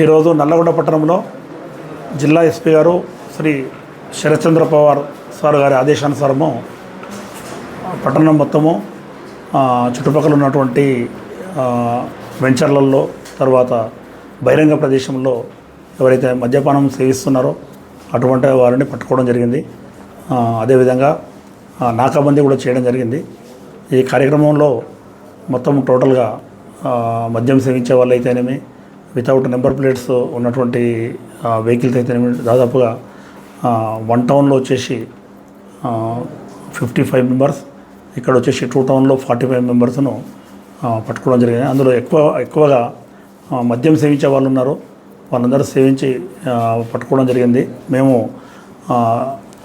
ఈరోజు నల్లగొండ పట్టణంలో జిల్లా ఎస్పీ గారు శ్రీ శరత్చంద్ర పవార్ సార్ గారి ఆదేశానుసారము పట్టణం మొత్తము చుట్టుపక్కల ఉన్నటువంటి వెంచర్లలో తర్వాత బహిరంగ ప్రదేశంలో ఎవరైతే మద్యపానం సేవిస్తున్నారో అటువంటి వారిని పట్టుకోవడం జరిగింది. అదేవిధంగా నాకాబందీ కూడా చేయడం జరిగింది. ఈ కార్యక్రమంలో మొత్తం టోటల్గా మద్యం సేవించే వాళ్ళు అయితేనేమి వితౌట్ నెంబర్ ప్లేట్స్ ఉన్నటువంటి వెహికల్స్ అయితే దాదాపుగా వన్ టౌన్లో వచ్చేసి ఫిఫ్టీ ఫైవ్ మెంబర్స్ ఇక్కడ వచ్చేసి టూ టౌన్లో ఫార్టీ ఫైవ్ మెంబర్స్ను పట్టుకోవడం జరిగింది. అందులో ఎక్కువ ఎక్కువగా మద్యం సేవించే వాళ్ళు ఉన్నారు. వాళ్ళందరూ సేవించి పట్టుకోవడం జరిగింది. మేము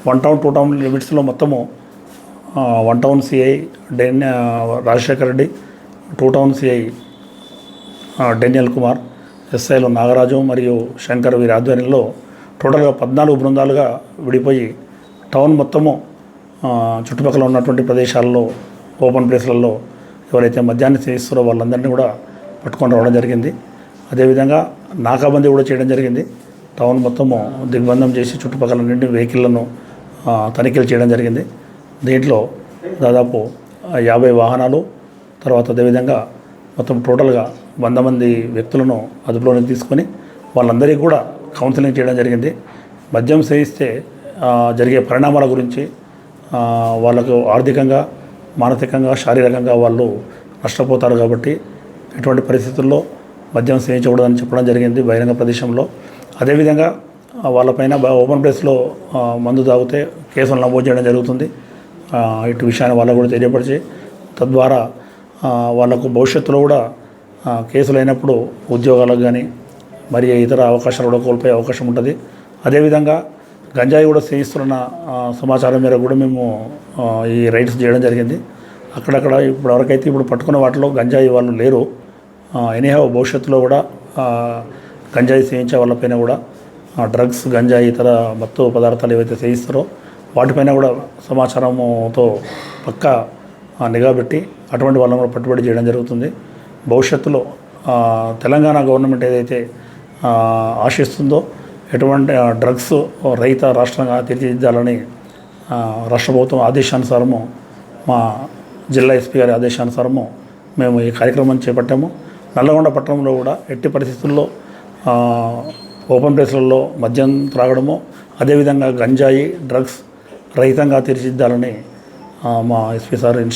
వన్ టౌన్ టూ టౌన్ లిమిట్స్లో మొత్తము one town CI den Rajasekhar Reddy two town CI ఆ, డేనియల్ కుమార్ ఎస్ఐలు నాగరాజు మరియు శంకర్ వీరి ఆధ్వర్యంలో టోటల్గా పద్నాలుగు బృందాలుగా విడిపోయి టౌన్ మొత్తము చుట్టుపక్కల ఉన్నటువంటి ప్రదేశాల్లో ఓపెన్ ప్లేస్లలో ఎవరైతే మద్యాన్ని సేవిస్తారో వాళ్ళందరినీ కూడా పట్టుకొని రావడం జరిగింది. అదేవిధంగా నాకాబందీ కూడా చేయడం జరిగింది. టౌన్ మొత్తము దిగ్బంధం చేసి చుట్టుపక్కల నుండి వెహికల్లను తనిఖీలు చేయడం జరిగింది. దీంట్లో దాదాపు యాభై వాహనాలు తర్వాత అదేవిధంగా మొత్తం టోటల్గా వంద మంది వ్యక్తులను అదుపులోనికి తీసుకొని వాళ్ళందరికీ కూడా కౌన్సిలింగ్ చేయడం జరిగింది. మద్యం సేవిస్తే జరిగే పరిణామాల గురించి వాళ్ళకు ఆర్థికంగా మానసికంగా శారీరకంగా వాళ్ళు నష్టపోతారు కాబట్టి ఎటువంటి పరిస్థితుల్లో మద్యం సేవించకూడదని చెప్పడం జరిగింది బహిరంగ ప్రదేశంలో. అదేవిధంగా వాళ్ళపైన బ- ఓపెన్ ప్లేస్లో మందు తాగితే కేసులు నమోదు చేయడం జరుగుతుంది. ఇటు విషయాన్ని వాళ్ళకు కూడా తెలియపరిచి తద్వారా వాళ్ళకు భవిష్యత్తులో కూడా కేసులు అయినప్పుడు ఉద్యోగాలకు కానీ మరి ఇతర అవకాశాలు కూడా కోల్పోయే అవకాశం ఉంటుంది. అదేవిధంగా గంజాయి కూడా సేవిస్తున్న సమాచారం మేరకు కూడా మేము ఈ రైడ్స్ చేయడం జరిగింది. అక్కడక్కడ ఇప్పుడు ఎవరికైతే ఇప్పుడు పట్టుకున్న వాటిలో గంజాయి వాళ్ళు లేరు. ఎనీహౌ భవిష్యత్తులో కూడా గంజాయి సేవించే వాళ్ళపైన కూడా డ్రగ్స్ గంజాయి ఇతర మత్తు పదార్థాలు ఏవైతే సేవిస్తారో వాటిపైన కూడా సమాచారంతో పక్క నిఘా పెట్టి అటువంటి వాళ్ళని కూడా పట్టుబడి చేయడం జరుగుతుంది. భవిష్యత్తులో తెలంగాణ గవర్నమెంట్ ఏదైతే ఆశిస్తుందో ఎటువంటి డ్రగ్స్ రహిత రాష్ట్రంగా తీర్చిదిద్దాలని రాష్ట్ర ప్రభుత్వం ఆదేశానుసారము మా జిల్లా ఎస్పీ గారి ఆదేశానుసారము మేము ఈ కార్యక్రమం చేపట్టాము. నల్లగొండ పట్టణంలో కూడా ఎట్టి పరిస్థితుల్లో ఓపెన్ ప్లేస్లలో మద్యం త్రాగడము అదేవిధంగా గంజాయి డ్రగ్స్ రహితంగా తీర్చిదిద్దాలని మా ఎస్పీ సార్ ఇన్స్